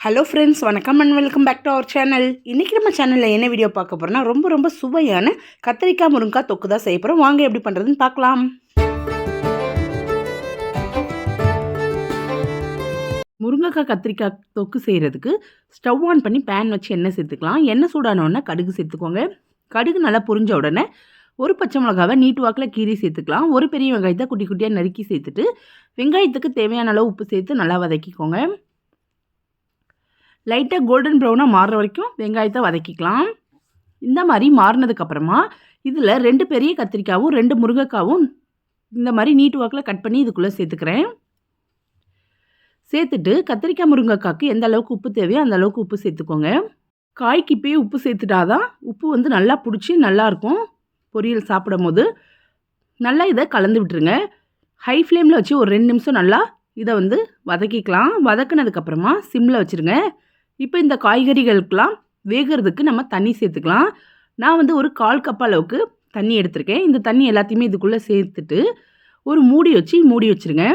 Hello friends வணக்கம் and welcome back to our channel இன்றைக்கி நம்ம சேனலில் என்ன வீடியோ பார்க்க போகிறோம்னா ரொம்ப ரொம்ப சுவையான கத்திரிக்காய் முருங்காய் தொக்கு தான் செய்ய போகிறோம் வாங்க எப்படி பண்ணுறதுன்னு பார்க்கலாம். முருங்கைக்காய் கத்திரிக்காய் தொக்கு செய்கிறதுக்கு ஸ்டவ் ஆன் பண்ணி பேன் வச்சு எண்ணெய் சேர்த்துக்கலாம். எண்ணெய் சூடான உடனே கடுகு சேர்த்துக்கோங்க. கடுகு நல்லா புரிஞ்ச உடனே ஒரு பச்சை மிளகாவை நீட்டு வாக்கில் கீரி சேர்த்துக்கலாம். ஒரு பெரிய வெங்காயத்தை குட்டி குட்டியாக நறுக்கி சேர்த்துட்டு வெங்காயத்துக்கு தேவையான அளவு உப்பு சேர்த்து நல்லா வதக்கிக்கோங்க. லைட்டாக கோல்டன் ப்ரௌனாக மாறுற வரைக்கும் வெங்காயத்தை வதக்கிக்கலாம். இந்த மாதிரி மாறினதுக்கப்புறமா இதில் ரெண்டு பெரிய கத்திரிக்காவும் ரெண்டு முருங்கைக்காவும் இந்த மாதிரி நீட் வாக்கில் கட் பண்ணி இதுக்குள்ளே சேர்த்துக்கிறேன். சேர்த்துட்டு கத்திரிக்காய் முருங்கைக்காய்க்கு எந்த அளவுக்கு உப்பு தேவையோ அந்த அளவுக்கு உப்பு சேர்த்துக்கோங்க. காய்க்கு இப்போயே உப்பு சேர்த்துட்டாதான் உப்பு வந்து நல்லா பிடிச்சி நல்லாயிருக்கும் பொரியல் சாப்பிடும் போது நல்லா இதை கலந்து விட்டுருங்க. ஹை ஃப்ளேமில் வச்சு ஒரு ரெண்டு நிமிஷம் நல்லா இதை வந்து வதக்கிக்கலாம். வதக்குனதுக்கப்புறமா சிம்மில் வச்சுருங்க. இப்போ இந்த காய்கறிகளுக்கெலாம் வேகிறதுக்கு நம்ம தண்ணி சேர்த்துக்கலாம். நான் வந்து ஒரு கால் கப் அளவுக்கு தண்ணி எடுத்திருக்கேன். இந்த தண்ணி எல்லாத்தையுமே இதுக்குள்ளே சேர்த்துட்டு ஒரு மூடி வச்சு மூடி வச்சுருங்க.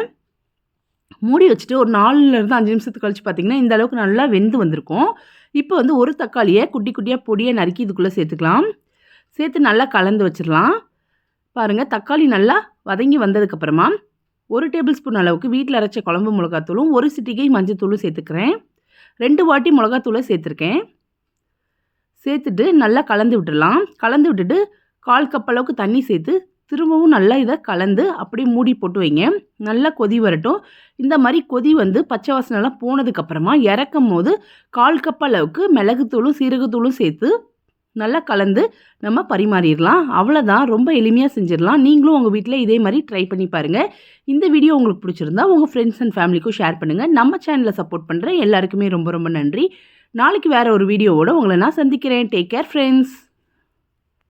மூடி வச்சுட்டு ஒரு நாலுலேருந்து அஞ்சு நிமிஷத்துக்கு கழிச்சு பார்த்தீங்கன்னா இந்த அளவுக்கு நல்லா வெந்து வந்திருக்கும். இப்போ வந்து ஒரு தக்காளியை குட்டி குட்டியாக பொடியை நறுக்கி இதுக்குள்ளே சேர்த்துக்கலாம். சேர்த்து நல்லா கலந்து வச்சிடலாம். பாருங்கள் தக்காளி நல்லா வதங்கி வந்ததுக்கப்புறமா ஒரு டேபிள் ஸ்பூன் அளவுக்கு வீட்டில் அரைச்ச குழம்பு மிளகாத்தூளும் ஒரு சிட்டிகை மஞ்சத்தூளும் சேர்த்துக்கிறேன். ரெண்டு வாட்டி மிளகாத்தூளை சேர்த்துருக்கேன். சேர்த்துட்டு நல்லா கலந்து விட்டுடலாம். கலந்து விட்டுட்டு கால் கப் அளவுக்கு தண்ணி சேர்த்து திரும்பவும் நல்லா இதை கலந்து அப்படியே மூடி போட்டு வைங்க. நல்லா கொதி வரட்டும். இந்த மாதிரி கொதி வந்து பச்சை வாசனைலாம் போனதுக்கப்புறமா இறக்கும் போது கால் கப் அளவுக்கு மிளகுத்தூளும் சீரகத்தூளும் சேர்த்து நல்லா கலந்து நம்ம பரிமாறிடலாம். அவ்வளோதான் ரொம்ப எளிமையாக செஞ்சிடலாம். நீங்களும் உங்கள் வீட்டில் இதே மாதிரி ட்ரை பண்ணி பாருங்கள் இந்த வீடியோ உங்களுக்கு பிடிச்சிருந்தா உங்கள் ஃப்ரெண்ட்ஸ் அண்ட் ஃபேமிலிக்கும் ஷேர் பண்ணுங்கள் நம்ம சேனலை சப்போர்ட் பண்ணுற எல்லாருக்குமே ரொம்ப ரொம்ப நன்றி. நாளைக்கு வேறு ஒரு வீடியோவோட உங்களை நான் சந்திக்கிறேன். Take care friends